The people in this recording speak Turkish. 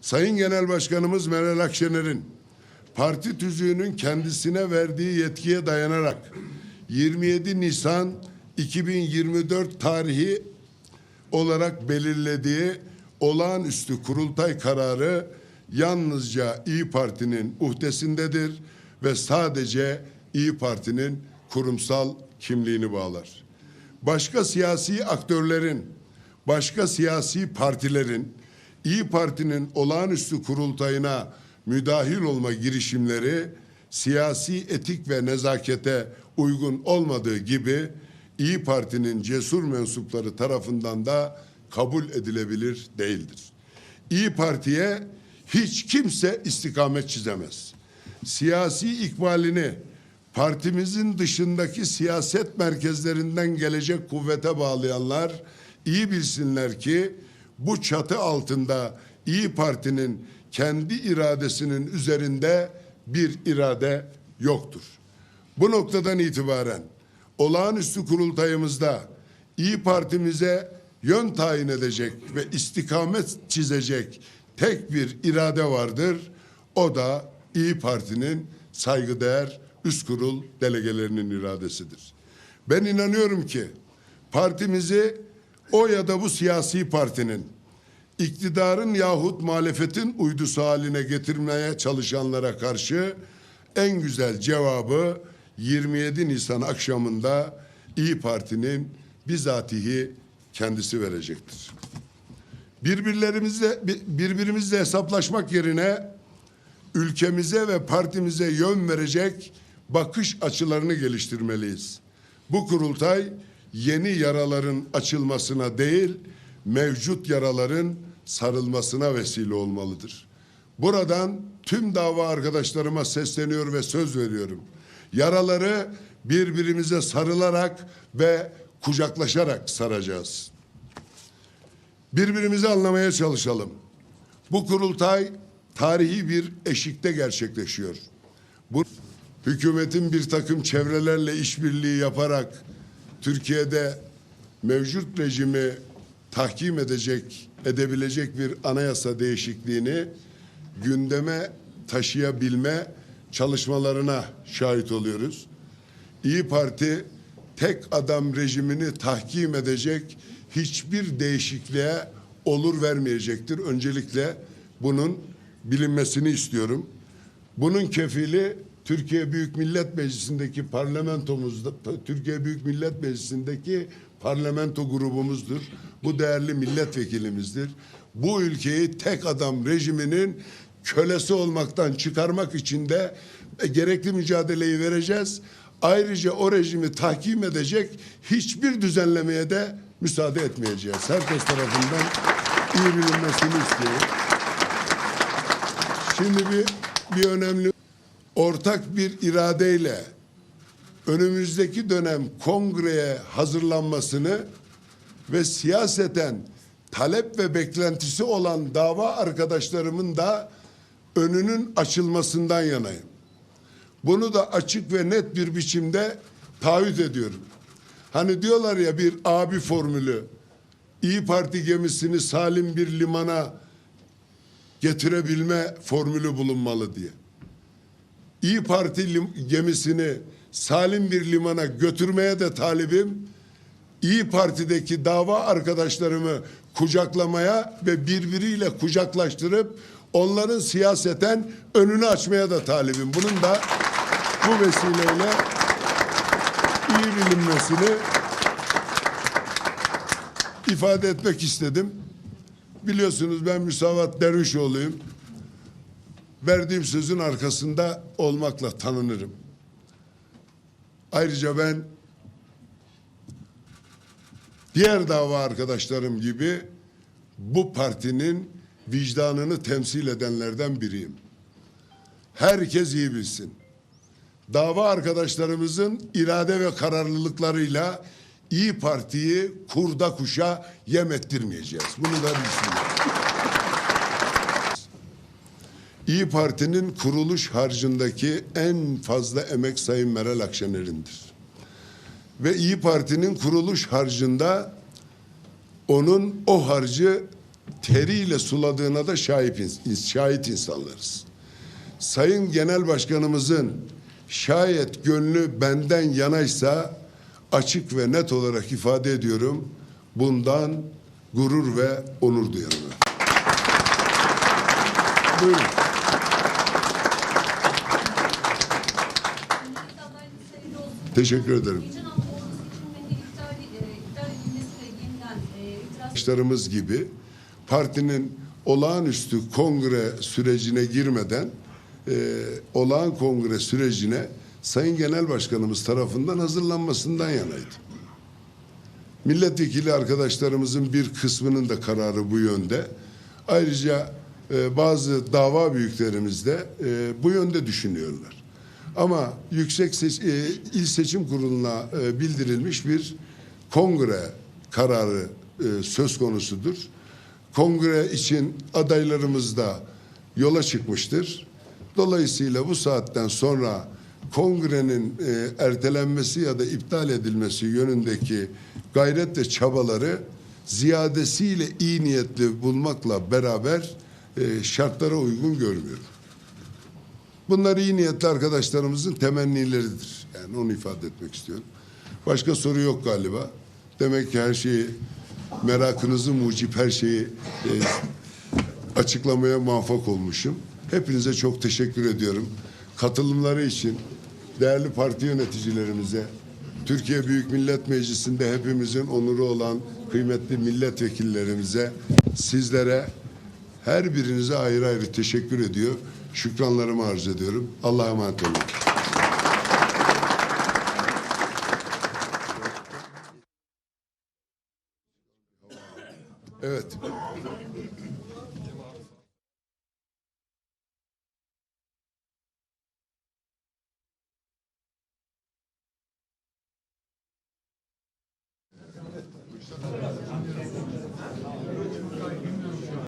Sayın Genel Başkanımız Meral Akşener'in parti tüzüğünün kendisine verdiği yetkiye dayanarak 27 Nisan 2024 tarihi olarak belirlediği olağanüstü kurultay kararı yalnızca İyi Parti'nin uhdesindedir ve sadece İyi Parti'nin kurumsal kimliğini bağlar. Başka siyasi aktörlerin, başka siyasi partilerin İyi Parti'nin olağanüstü kurultayına müdahil olma girişimleri siyasi etik ve nezakete uygun olmadığı gibi İyi Parti'nin cesur mensupları tarafından da kabul edilebilir değildir. İyi Parti'ye hiç kimse istikamet çizemez. Siyasi ikbalini partimizin dışındaki siyaset merkezlerinden gelecek kuvvete bağlayanlar iyi bilsinler ki bu çatı altında İyi Parti'nin kendi iradesinin üzerinde bir irade yoktur. Bu noktadan itibaren olağanüstü kurultayımızda İyi Parti'mize yön tayin edecek ve istikamet çizecek tek bir irade vardır. O da İyi Parti'nin saygıdeğer üst kurul delegelerinin iradesidir. Ben inanıyorum ki partimizi o ya da bu siyasi partinin iktidarın yahut muhalefetin uydusu haline getirmeye çalışanlara karşı en güzel cevabı 27 Nisan akşamında İyi Parti'nin bizatihi kendisi verecektir. Birbirlerimizle birbirimizle hesaplaşmak yerine ülkemize ve partimize yön verecek bakış açılarını geliştirmeliyiz. Bu kurultay yeni yaraların açılmasına değil, mevcut yaraların sarılmasına vesile olmalıdır. Buradan tüm dava arkadaşlarıma sesleniyor ve söz veriyorum. Yaraları birbirimize sarılarak ve kucaklaşarak saracağız. Birbirimizi anlamaya çalışalım. Bu kurultay tarihi bir eşikte gerçekleşiyor. Bu hükümetin bir takım çevrelerle işbirliği yaparak Türkiye'de mevcut rejimi tahkim edecek, edebilecek bir anayasa değişikliğini gündeme taşıyabilme çalışmalarına şahit oluyoruz. İyi Parti tek adam rejimini tahkim edecek hiçbir değişikliğe olur vermeyecektir. Öncelikle bunun bilinmesini istiyorum. Bunun kefili Türkiye Büyük Millet Meclisi'ndeki parlamentomuzda, Türkiye Büyük Millet Meclisi'ndeki parlamento grubumuzdur. Bu değerli milletvekilimizdir. Bu ülkeyi tek adam rejiminin kölesi olmaktan çıkarmak için de e, gerekli mücadeleyi vereceğiz. Ayrıca o rejimi tahkim edecek hiçbir düzenlemeye de müsaade etmeyeceğiz. Herkes tarafından iyi bilinmesini istiyorum. Şimdi bir, bir önemli ortak bir iradeyle önümüzdeki dönem kongreye hazırlanmasını ve siyaseten talep ve beklentisi olan dava arkadaşlarımın da önünün açılmasından yanayım. Bunu da açık ve net bir biçimde taahhüt ediyorum. Hani diyorlar ya bir abi formülü, İyi Parti gemisini salim bir limana getirebilme formülü bulunmalı diye. İyi Parti gemisini salim bir limana götürmeye de talibim. İyi Parti'deki dava arkadaşlarımı kucaklamaya ve birbiriyle kucaklaştırıp onların siyaseten önünü açmaya da talibim. Bunun da bu vesileyle iyi bilinmesini ifade etmek istedim. Biliyorsunuz ben Müsavat Dervişoğlu'yum. Verdiğim sözün arkasında olmakla tanınırım. Ayrıca ben diğer dava arkadaşlarım gibi bu partinin vicdanını temsil edenlerden biriyim. Herkes iyi bilsin. Dava arkadaşlarımızın irade ve kararlılıklarıyla İyi Parti'yi kurda kuşa yem ettirmeyeceğiz. Bunu da bilsinler. İyi Parti'nin kuruluş harcındaki en fazla emek Sayın Meral Akşener'indir. Ve İyi Parti'nin kuruluş harcında onun o harcı teriyle suladığına da şahit, şahit insanlarız. Sayın Genel Başkanımızın şayet gönlü benden yanaysa açık ve net olarak ifade ediyorum. Bundan gurur ve onur duyarım. Buyurun. Teşekkür ederim. Geçen hafta ordu seçimlerinde iptal, e, iptal edilmesi ve yeniden e, itiraz arkadaşlarımız gibi partinin olağanüstü kongre sürecine girmeden e, olağan kongre sürecine Sayın Genel Başkanımız tarafından hazırlanmasından yanaydı. Milletvekili arkadaşlarımızın bir kısmının da kararı bu yönde. Ayrıca e, bazı dava büyüklerimiz de e, bu yönde düşünüyorlar. Ama Yüksek Seç- e, İl Seçim Kurulu'na e, bildirilmiş bir kongre kararı e, söz konusudur. Kongre için adaylarımız da yola çıkmıştır. Dolayısıyla bu saatten sonra kongrenin e, ertelenmesi ya da iptal edilmesi yönündeki gayret ve çabaları ziyadesiyle iyi niyetli bulmakla beraber e, şartlara uygun görmüyorum. Bunlar iyi niyetli arkadaşlarımızın temennileridir. Yani onu ifade etmek istiyorum. Başka soru yok galiba. Demek ki her şeyi merakınızı mucip her şeyi e, açıklamaya muvaffak olmuşum. Hepinize çok teşekkür ediyorum. Katılımları için değerli parti yöneticilerimize, Türkiye Büyük Millet Meclisi'nde hepimizin onuru olan kıymetli milletvekillerimize, sizlere her birinize ayrı ayrı teşekkür ediyor. Şükranlarımı arz ediyorum. Allah'a emanet olun. Evet.